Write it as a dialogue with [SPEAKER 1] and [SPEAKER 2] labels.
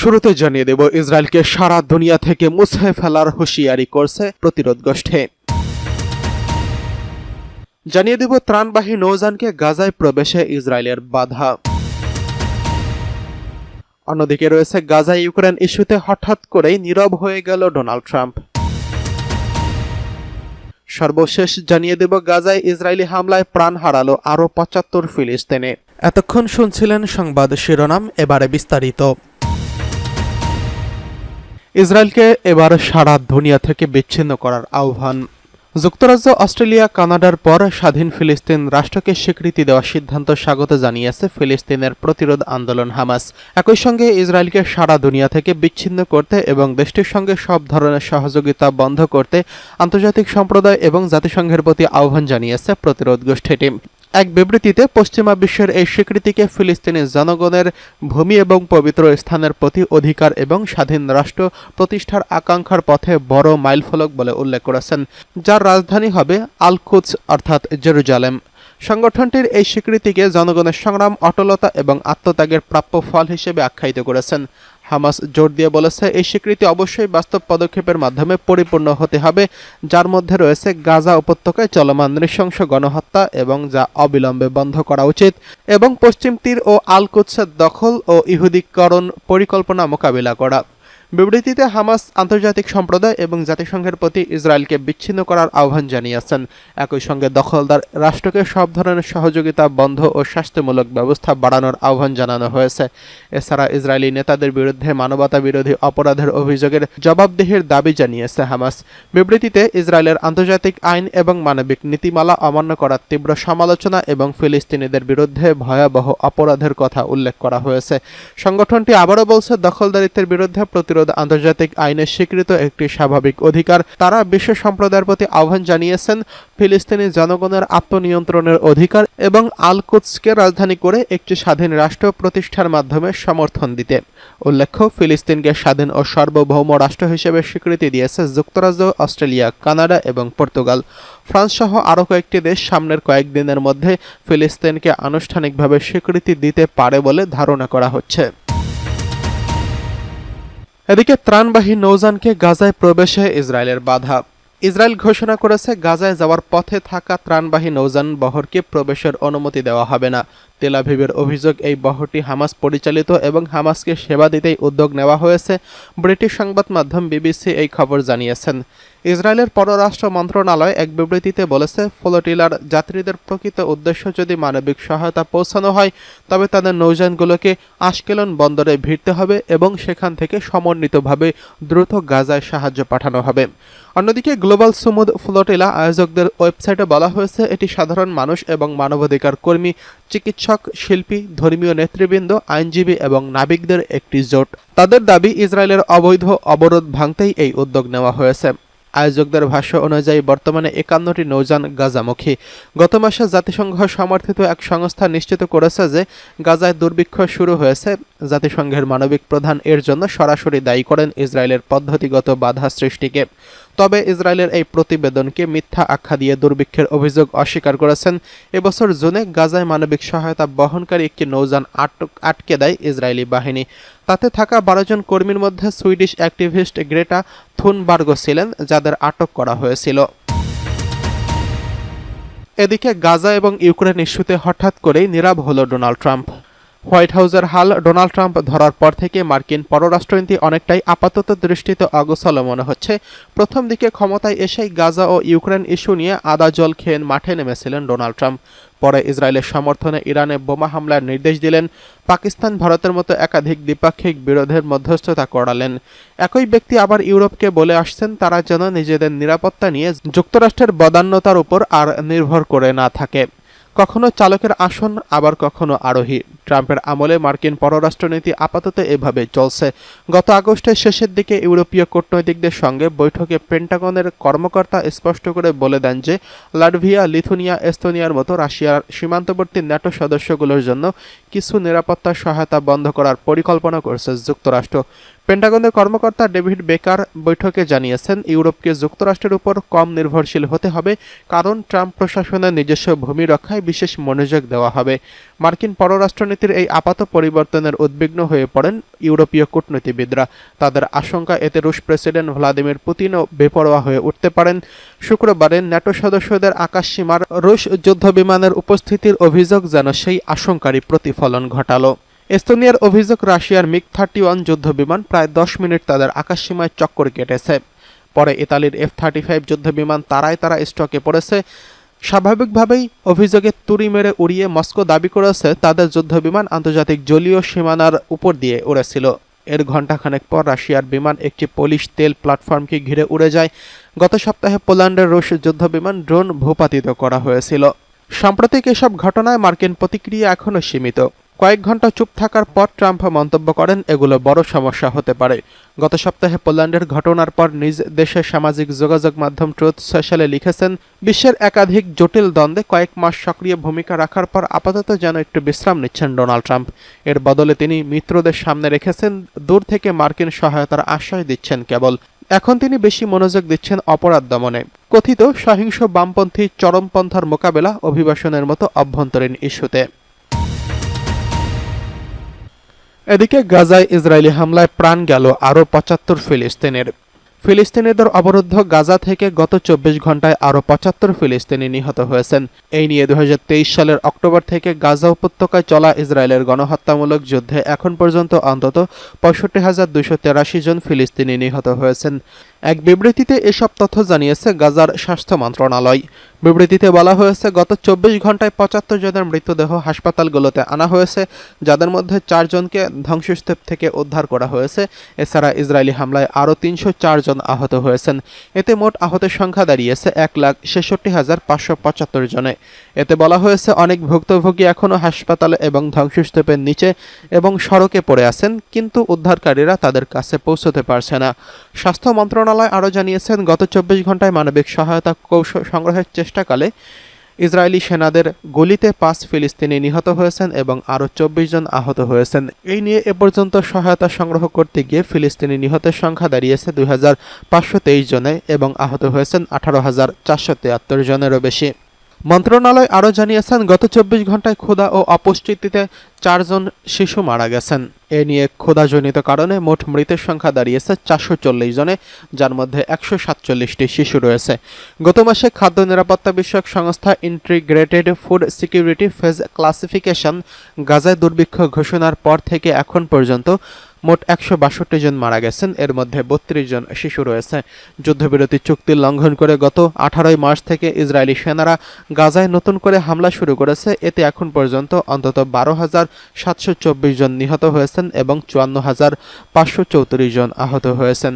[SPEAKER 1] শুরুতে জানিয়ে দেব, ইসরায়েলকে সারা দুনিয়া থেকে মুছে ফেলার হুঁশিয়ারি করছে প্রতিরোধ গোষ্ঠী। জানিয়ে দেব, ত্রাণবাহী নৌযানকে গাজায় প্রবেশে ইসরায়েলের বাধা। অন্যদিকে রয়েছে গাজা ইউক্রেন ইস্যুতে হঠাৎ করেই নীরব হয়ে গেল ডোনাল্ড ট্রাম্প। সর্বশেষ জানিয়ে দেব, গাজায় ইসরায়েলি হামলায় প্রাণ হারালো আরও পঁচাত্তর ফিলিস্তিনে। এতক্ষণ শুনছিলেন সংবাদ শিরোনাম, এবারে বিস্তারিত। ইসরায়েলকে এবার সারা দুনিয়া থেকে বিচ্ছিন্ন করার আহ্বান যুক্তরাজ্য, অস্ট্রেলিয়া, কানাডার পর স্বাধীন ফিলিস্তিন রাষ্ট্রকে স্বীকৃতি দেওয়ার সিদ্ধান্ত স্বাগত জানিয়েছে ফিলিস্তিনের প্রতিরোধ আন্দোলন হামাস। একই সঙ্গে ইসরায়েলকে সারা দুনিয়া থেকে বিচ্ছিন্ন করতে এবং দেশটির সঙ্গে সব ধরনের সহযোগিতা বন্ধ করতে আন্তর্জাতিক সম্প্রদায় এবং জাতিসংঘের প্রতি আহ্বান জানিয়েছে প্রতিরোধ গোষ্ঠীটি এক বিবৃতিতে, পশ্চিমা বিশ্বের এই স্বীকৃতিকে ফিলিস্তিনি জনগণের ভূমি এবং পবিত্র স্থানের প্রতি অধিকার এবং স্বাধীন রাষ্ট্র প্রতিষ্ঠার আকাঙ্ক্ষার পথে বড় মাইলফলক বলে উল্লেখ করেছেন, যার রাজধানী হবে আলকুচ অর্থাৎ জেরুজালেম। সংগঠনটির এই স্বীকৃতিকে জনগণের সংগ্রাম, অটলতা এবং আত্মত্যাগের প্রাপ্য ফল হিসেবে আখ্যায়িত করেছেন। হামাস জোর দিয়ে বলেছে, এই স্বীকৃতি অবশ্যই বাস্তব পদক্ষেপের মাধ্যমে পরিপূর্ণ হতে হবে, যার মধ্যে রয়েছে গাজা উপত্যকায় চলমান নৃশংস গণহত্যা এবং যা অবিলম্বে বন্ধ করা উচিত এবং পশ্চিম তীর ও আলকুৎসের দখল ও ইহুদিকরণ পরিকল্পনা মোকাবিলা করা। বিবৃতিতে হামাস আন্তর্জাতিক সম্প্রদায় এবং জাতিসংঘের প্রতি ইসরায়েলকে বিচ্ছিন্ন করার আহ্বান জানিয়েছেন। একই সঙ্গে দখলদার রাষ্ট্রকে সব ধরনের সহযোগিতা, বন্ধ ও স্বাস্থ্যমূলক ব্যবস্থা বাড়ানোর আহ্বান জানানো হয়েছে। এছাড়া ইসরায়েলি নেতাদের বিরুদ্ধে মানবতা বিরোধী অপরাধের অভিযোগের জবাবদিহির দাবি জানিয়েছে হামাস। বিবৃতিতে ইসরায়েলের আন্তর্জাতিক আইন এবং মানবিক নীতিমালা অমান্য করার তীব্র সমালোচনা এবং ফিলিস্তিনিদের বিরুদ্ধে ভয়াবহ অপরাধের কথা উল্লেখ করা হয়েছে। সংগঠনটি আবারও বলছে, দখলদারিত্বের বিরুদ্ধে প্রতিরোধ আন্তর্জাতিক আইনে স্বীকৃত একটি স্বাভাবিক অধিকার। তারা বিশ্ব সম্প্রদায়ের প্রতি আহ্বান জানিয়েছেন, ফিলিস্তিনি জনগণের আত্মনিয়ন্ত্রণের অধিকার এবং আলকুৎসকে রাজধানী করে একটি স্বাধীন রাষ্ট্র প্রতিষ্ঠার মাধ্যমে সমর্থন দিতে। উল্লেখ্য, ফিলিস্তিনকে স্বাধীন ও সার্বভৌম রাষ্ট্র হিসেবে স্বীকৃতি দিয়েছে যুক্তরাজ্য, অস্ট্রেলিয়া, কানাডা এবং পর্তুগাল। ফ্রান্স সহ আরও কয়েকটি দেশ সামনের কয়েকদিনের মধ্যে ফিলিস্তিনকে আনুষ্ঠানিকভাবে স্বীকৃতি দিতে পারে বলে ধারণা করা হচ্ছে। এদিকে ত্রাণবাহী নৌজানকে গাজায় প্রবেশে ইসরায়েলের বাধা। ইসরায়েল ঘোষণা করেছে, গাজায় যাওয়ার পথে থাকা ত্রাণবাহী নৌযান বহরকে প্রবেশের অনুমতি দেওয়া হবে না। তেলাভিবের অভিযোগ, এই বহরটি হামাস পরিচালিত এবং হামাসকে সেবা দিতেই উদ্যোগ নেওয়া হয়েছে, ব্রিটিশ সংবাদ মাধ্যম বিবিসি এই খবর জানিয়েছেন। ইসরায়েলের পররাষ্ট্র মন্ত্রণালয় এক বিবৃতিতে বলেছে, ফ্লোটিলার যাত্রীদের প্রকৃত উদ্দেশ্য যদি মানবিক সহায়তা পৌঁছানো হয়, তবে তাদের নৌযানগুলোকে আশকেলন বন্দরে ভিড়তে হবে এবং সেখান থেকে সমন্বিতভাবে দ্রুত গাজায় সাহায্য পাঠানো হবে। অন্যদিকে গ্লোবাল সুমুদ ফ্লোটিলা আয়োজকদের ওয়েবসাইটে বলা হয়েছে, এটি সাধারণ মানুষ এবং মানবাধিকার কর্মী চিকিৎসক শিল্পী, ধর্মীয় নেতৃবৃন্দ, আইনজীবী এবং নাবিকদের একটি জোট। তাদের দাবি, ইসরায়েলের অবৈধ অবরোধ ভাঙতেই এই উদ্যোগ নেওয়া হয়েছে। আয়োজকদের ভাষ্য অনুযায়ী, বর্তমানে একান্নটি নৌযান গাজামুখী। গত মাসে জাতিসংঘ সমর্থিত এক সংস্থা নিশ্চিত করেছে যে, গাজায় দুর্ভিক্ষ শুরু হয়েছে। জাতিসংঘের মানবিক প্রধান এর জন্য সরাসরি দায়ী করেন ইসরায়েলের পদ্ধতিগত বাধা সৃষ্টিকে। তবে ইসরায়েলের এই প্রতিবেদনকে মিথ্যা আখ্যা দিয়ে দুর্ভিক্ষের অভিযোগ অস্বীকার করেছেন। এবছর জুনে গাজায় মানবিক সহায়তা বহনকারী একটি নৌযান আটক আটকে দেয় ইসরায়েলি বাহিনী। তাতে থাকা বারো জন কর্মীর মধ্যে সুইডিশ অ্যাক্টিভিস্ট গ্রেটা থুনবার্গ ছিলেন, যাদের আটক করা হয়েছিল। এদিকে গাজা এবং ইউক্রেন ইস্যুতে হঠাৎ করেই নীরব হল ডোনাল্ড ট্রাম্প। হোয়াইট হাউসের হাল ডোনাল্ড ট্রাম্প ধরার পর থেকে মার্কিন পররাষ্ট্রনীতি অনেকটাই আপাতত দৃষ্টিতে অগোছল মনে হচ্ছে। প্রথম দিকে ক্ষমতায় এসেই গাজা ও ইউক্রেন ইস্যু নিয়ে আদা জল খেয়ে মাঠে নেমেছিলেন ডোনাল্ড ট্রাম্প। পরে ইসরায়েলের সমর্থনে ইরানে বোমা হামলার নির্দেশ দিলেন। পাকিস্তান ভারতের মতো একাধিক দ্বিপাক্ষিক বিরোধের মধ্যস্থতা করালেন। একই ব্যক্তি আবার ইউরোপকে বলে আসছেন, তারা যেন নিজেদের নিরাপত্তা নিয়ে যুক্তরাষ্ট্রের বদান্যতার উপর আর নির্ভর করে না থাকে। কখনো চালকের আসন, আবার কখনো আরোহী। ট্রাম্পের আমলে মার্কিন পররাষ্ট্রনীতি আপাতত এভাবে চলছে। গত আগস্টের শেষের দিকে ইউরোপীয় কূটনৈতিকদের সঙ্গে বৈঠকে পেন্টাগনের কর্মকর্তা স্পষ্ট করে বলে দেন যে, লাটভিয়া, লিথুনিয়া, এস্তোনিয়ার মতো রাশিয়ার সীমান্তবর্তী ন্যাটো সদস্যগুলোর জন্য কিছু নিরাপত্তা সহায়তা বন্ধ করার পরিকল্পনা করছে যুক্তরাষ্ট্র। পেন্টাগনের কর্মকর্তা ডেভিড বেকার বৈঠকে জানিয়েছেন, ইউরোপকে যুক্তরাষ্ট্রের উপর কম নির্ভরশীল হতে হবে কারণ ট্রাম্প প্রশাসনের নিজস্ব ভূমি রক্ষায় ঘটনায় বিশেষ মনোযোগ দেওয়া হবে। মার্কিন পররাষ্ট্রনীতির এই আপাত পরিবর্তনের উদ্বিগ্ন হয়ে পড়েন ইউরোপীয় কূটনীতিবিদরা। তাদের আশঙ্কা, এতে রুশ প্রেসিডেন্ট ভ্লাদিমির পুতিনও বেপরোয়া হয়ে উঠতে পারেন। শুক্রবারে ন্যাটো সদস্যদের আকাশসীমার রুশ যুদ্ধবিমানের উপস্থিতির অভিযোগ যেন সেই আশঙ্কারই প্রতিফলন ঘটালো। এস্তোনিয়ার অভিযোগ, রাশিয়ার মিগ থার্টি ওয়ান যুদ্ধবিমান প্রায় দশ মিনিট তাদের আকাশসীমায় চক্কর কেটেছে। পরে ইতালির এফ থার্টি ফাইভ যুদ্ধবিমান তারায় তারা স্টকে পড়েছে। স্বাভাবিকভাবেই অভিযোগে তুড়ি মেরে উড়িয়ে মস্কো দাবি করেছে তাদের যুদ্ধবিমান আন্তর্জাতিক জলীয় সীমানার উপর দিয়ে উড়েছিল। এর ঘণ্টাখানেক পর রাশিয়ার বিমান একটি পোলিশ তেল প্ল্যাটফর্মকে ঘিরে উড়ে যায়। গত সপ্তাহে পোল্যান্ডের রুশ যুদ্ধবিমান ড্রোন ভূপাতিত করা হয়েছিল। সাম্প্রতিক এসব ঘটনায় মার্কিন প্রতিক্রিয়া এখনও সীমিত। কয়েক ঘণ্টা চুপ থাকার পর ট্রাম্প মন্তব্য করেন, এগুলো বড় সমস্যা হতে পারে। গত সপ্তাহে পোল্যান্ডের ঘটনার পর নিজ দেশের সামাজিক যোগাযোগ মাধ্যম ট্রুথ সোশ্যালে লিখেছেন, বিশ্বের একাধিক জটিল দ্বন্দ্বে কয়েক মাস সক্রিয় ভূমিকা রাখার পর আপাতত যেন একটু বিশ্রাম নিচ্ছেন ডোনাল্ড ট্রাম্প। এর বদলে তিনি মিত্রদের সামনে রেখেছেন, দূর থেকে মার্কিন সহায়তার আশ্বাস দিচ্ছেন কেবল। এখন তিনি বেশি মনোযোগ দিচ্ছেন অপরাধ দমনে। কথিত সহিংস বামপন্থী চরমপন্থার মোকাবেলা অভিবাসনের মতো অভ্যন্তরীণ ইস্যুতে। এদিকে গাজায় ইসরায়েলি হামলায় প্রাণ গেল আরও পঁচাত্তর ফিলিস্তিনের। ফিলিস্তিনিদের অবরুদ্ধ গাজা থেকে গত চব্বিশ ঘন্টায় আরও পঁচাত্তর ফিলিস্তিনি নিহত হয়েছেন। এই নিয়ে দু হাজার তেইশ সালের অক্টোবর থেকে গাজা উপত্যকায় চলা ইসরায়েলের গণহত্যামূলক যুদ্ধে এখন পর্যন্ত অন্তত পঁয়ষট্টি হাজার দুশো তেরাশি জন ফিলিস্তিনি নিহত হয়েছেন। এক বিবৃতিতে এসব তথ্য জানিয়েছে গাজার স্বাস্থ্য মন্ত্রণালয়। বিবৃতিতে বলা হয়েছে, গত চব্বিশ ঘন্টায় পঁচাত্তর জনের মৃতদেহ হাসপাতালগুলোতে আনা হয়েছে। যাদের মধ্যে চারজনকে ধ্বংসস্তূপ থেকে উদ্ধার করা হয়েছে। এছাড়া ইসরায়েলি হামলায় আরও তিনশো চার জন আহত হয়েছেন। এতে মোট আহতের সংখ্যা দাঁড়িয়েছে এক লাখ ছেষট্টি হাজার পাঁচশো পঁচাত্তর জনে। এতে বলা হয়েছে, অনেক ভুক্তভোগী এখনও হাসপাতালে এবং ধ্বংসস্তূপের নিচে এবং সড়কে পড়ে আছেন, কিন্তু উদ্ধারকারীরা তাদের কাছে পৌঁছতে পারছে না। স্বাস্থ্য মন্ত্রণালয় আরও জানিয়েছেন, গত চব্বিশ ঘন্টায় মানবিক সহায়তা কৌশল সংগ্রহের চেষ্টাকালে ইসরায়েলি সেনাদের গুলিতে পাঁচ ফিলিস্তিনি নিহত হয়েছেন এবং আরও চব্বিশ জন আহত হয়েছেন। এই নিয়ে এ পর্যন্ত সহায়তা সংগ্রহ করতে গিয়ে ফিলিস্তিনি নিহতের সংখ্যা দাঁড়িয়েছে দুই হাজার পাঁচশো তেইশ জনে এবং আহত হয়েছেন আঠারো হাজার চারশো তিয়াত্তর জনেরও বেশি। মন্ত্রণালয় আরও জানিয়েছেন, গত চব্বিশ ঘন্টায় ক্ষুধা ও অপুষ্টিতে চারজন শিশু মারা গেছেন। এ নিয়ে ক্ষুধাজনিত কারণে মোট মৃতের সংখ্যা দাঁড়িয়েছে চারশো চল্লিশ জনে, যার মধ্যে একশো সাতচল্লিশটি শিশু রয়েছে। গত মাসে খাদ্য নিরাপত্তা বিষয়ক সংস্থা integrated food security phase classification গাজায় দুর্ভিক্ষ ঘোষণার পর থেকে এখন পর্যন্ত মোট একশো বাষট্টি জন মারা গেছেন। এর মধ্যে বত্রিশ জন শিশু রয়েছে। যুদ্ধবিরতি চুক্তি লঙ্ঘন করে গত আঠারোই মার্চ থেকে ইসরায়েলি সেনারা গাজায় নতুন করে হামলা শুরু করেছে। এতে এখন পর্যন্ত অন্তত বারো হাজার সাতশো চব্বিশ জন নিহত হয়েছেন এবং চুয়ান্ন হাজার পাঁচশো চৌত্রিশ জন আহত হয়েছেন।